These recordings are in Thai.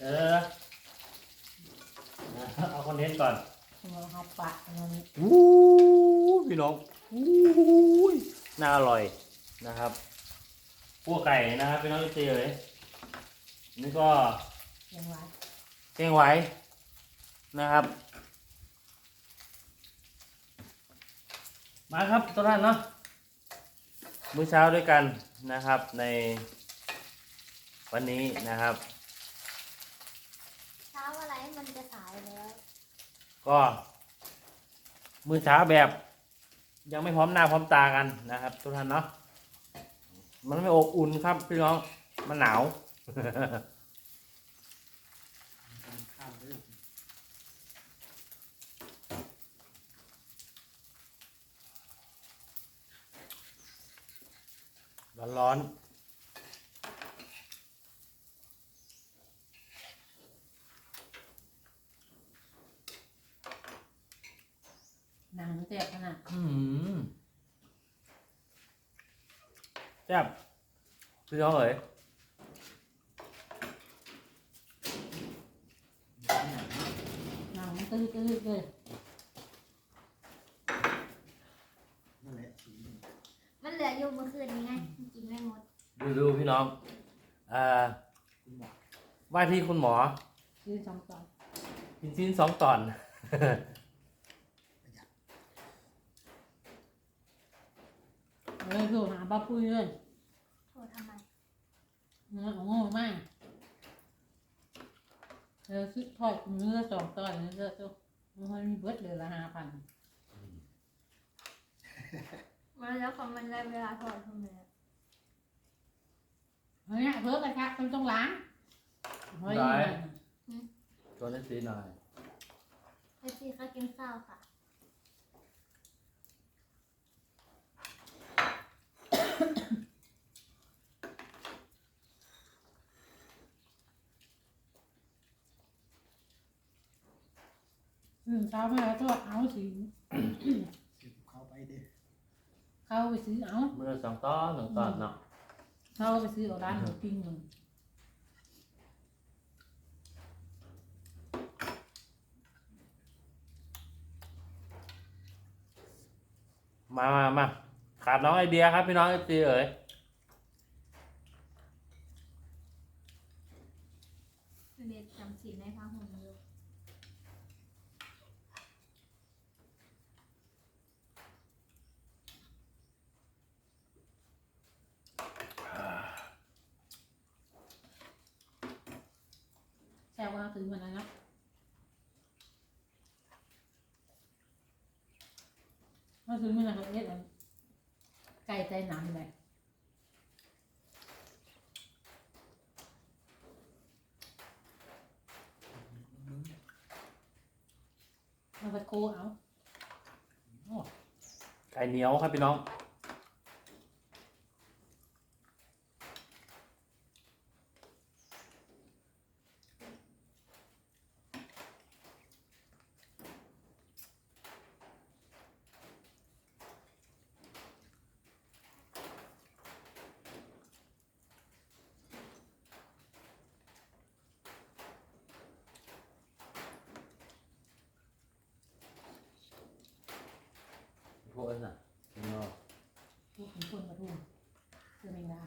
เออ เอาคอนเทนต์ก่อนเราเอาปะมันวู้พี่น้องวู้ยน่าอร่อยนะครับพวกไก่นะครับพี่น้องเจเลยนี่ก็ยังไงแกงไหวนะครับ มาครับทุกท่านเนาะมื้อเช้าด้วยกันนะครับในวันนี้นะครับ เช้าอะไรมันจะสายแล้ว ก็มือเช้าแบบ ยังไม่พร้อมหน้าพร้อมตากันนะครับ ทุกท่านเนาะมันไม่อบอุ่นครับพี่น้องมันหนาวร้อน หนังแตกขนาด ๆ อืมแซ่บพี่น้องเอ๋ยหนังตื้อตื้อเลยนั่นแหละสีมันเหลืออยู่เมื่อคืนนี้ไงมันกินไม่หมดดูดูพี่น้องเอ่อคุณหมอว่าที่คุณหมอซื้อสองตอน กินชิ้นสองตอน เลยคือหาบ้าปุ้ยเลยโทรทำไมเนื้อโง่มากเออซื้อทอดเนื้อสองตอนเนื้อตัวมันมีเบิดเลยละห้าพันมาแล้วของมันได้เวลาถอดทำไมอะเฮ้ยเพิ่มกระทะมันต้องล้างเฮ้ยได้ ตัวนี้สีหน่อย ไอซีเขากินข้าวค่ะ ตื่นเช้ามาแล้วก็เอาสีสิเข้าไปดิเข้าไปซื้อเอาเมื่อสองตอนสองตอนเนาะเข้าไปซื้อเอาร้านหมูปิ้งมันมามามาขาดน้องไอเดียครับพี่น้องเอฟซีเอ๋ย เด็ดจำสีในผ้าห่มอยู่ แซื้อมันนะเนะว่าซื้อมันนะเขาเอ็ดอันไก่ใจหนังเลยเอาไปโกเอาไก่เหนียวครับพี่น้อง พวกนั้นน่ะเนาะพวกคนคนกระทุ่มคือแมงดา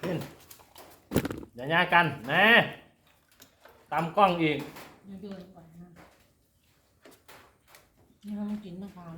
ขึ้นอย่าแย่ากันนะตามกล้องอีก เยอะๆกว่านะนี่มันกินมะพร้าว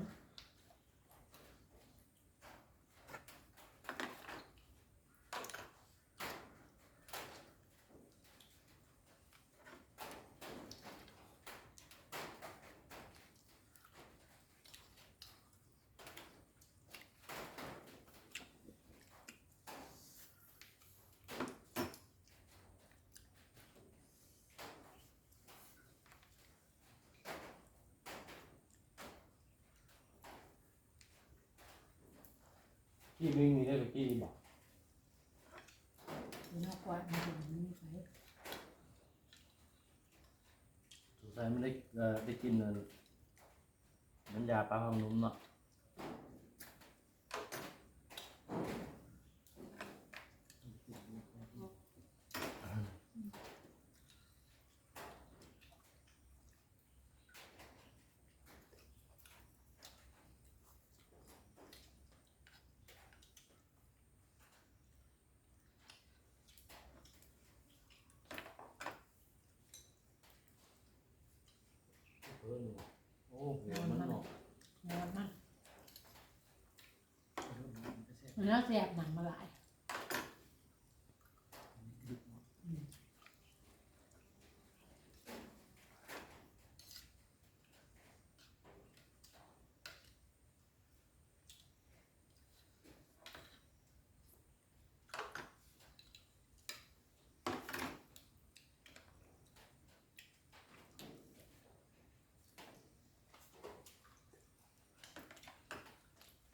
พี่วิ่งมีได้หรือพี่บอกหรือนอกกว่ามันถึงนี่ใส่สงสัยไม่ได้เอ่อได้กินเอ่อน้ำยาปลาห้องนุ่มเนาะ พิ่นโอ้โหมันออกงอนมากเริ่มมันก็แซ่บมันน่าแสบหนังมาหลาย ดึกเนาะ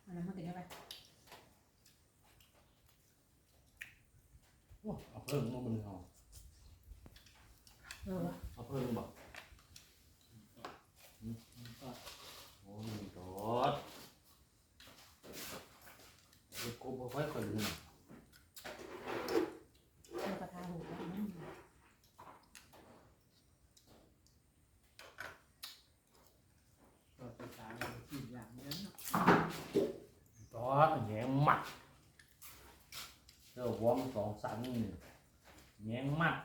อันนั้นมันติดอะไร โอ้เอาเพิ่มมันมันเอา เออวะ เอาเพิ่มบ่ มันก็ โอ้หนึ่งโดดเดี๋ยวกูบ่ค่อยค่อยลืม เรากระทาหูกันนั่น ก็ไปตายกินอย่างนี้เนาะ ดอดแหงมัดเจ้าวอมสองสั นนี่แหงมัด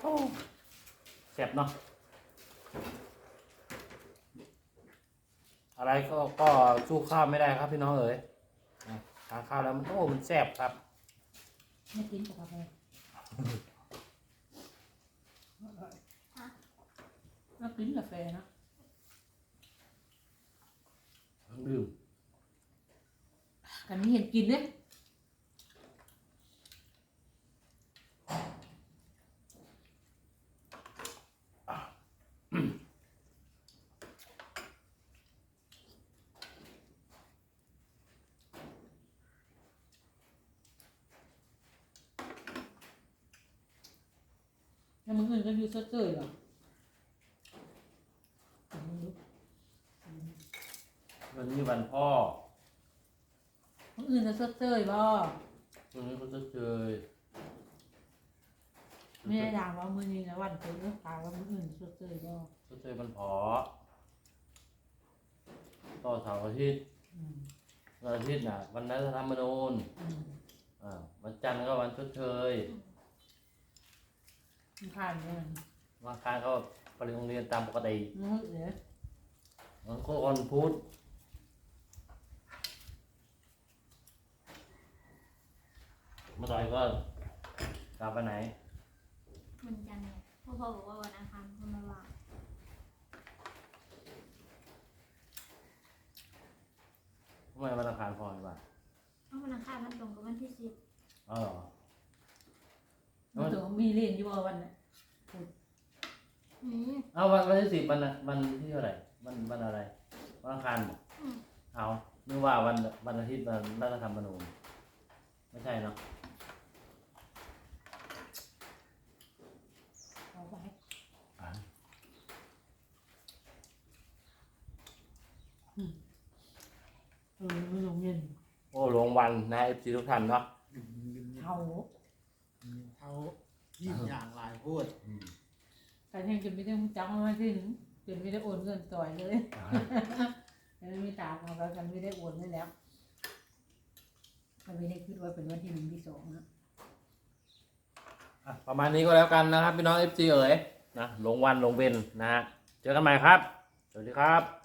โอ้แซ่บเนาะ อะไรก็ก็สู้ข้าวไม่ได้ครับพี่น้องเอ๋ยนะทานข้าวแล้วมันโอ้มันแซ่บครับไม่กินกับกาแฟแล้วกินกาแฟนะทั้งดื่มกันนี้เห็นกินเนี่ย มึงอื่นก็อยู่เฉยๆเหรอวันนี้วันพ่อมึงอื่นจะเฉยๆบ่วันนี้ก็จะเจอไม่ได้ด่าว่ามือนี้นะวันเกิดเลิกตายว่ามืออื่นเฉยๆบ่จะเจอวันพอต่อเสาร์อาทิตย์อืมวันอาทิตย์น่ะ วันรัฐธรรมนูญอืม อ่าวันจันทร์ก็วันชดเชยมัน ผ่านเนี่ยวันอังคารก็ไปโรงเรียนตามปกติมึงเอ๋ยวันก็วันพุธเมื่อไหร่ก็กลับไปไหนมันจันทร์เนี่ยพ่อพ่อบอกว่าวันอังคารคนมาว่าทำไมวันอังคารพอดีกว่าเพราะวันอังคารมันตรงกับวันที่สิบ อ๋อเหรอ มันตัวมีเรียนอยู่บ่วันน่ะอืมเอาวันวันที่สิบวันน่ะวันที่เท่าไหร่วันวันอะไรวันอังคารบอกอืม เอานึกว่าวันวันอาทิตย์วันรัฐธรรมนูญไม่ใช่เนาะเอาไปเออไม่ลงเย็นโอ้หลวงวันนะเอฟซีทุกท่านเนาะดึงดึงเอาเท้า ยิ่งอย่างหลายโพดการแทงจนไม่ได้จักมาถึงจนไม่ได้โอนเงินต่อยเลยแล้วไม่ตามเอาแล้วกันไม่ได้โอนได้แล้วมันไม่ได้คิดว่าเป็นวันที่หนึ่งที่สองนะอะประมาณนี้ก็แล้วกันนะครับพี่น้องเอฟซีเอ๋ยนะหลงวันหลงเวนนะฮะเจอกันใหม่ครับ สวัสดีครับ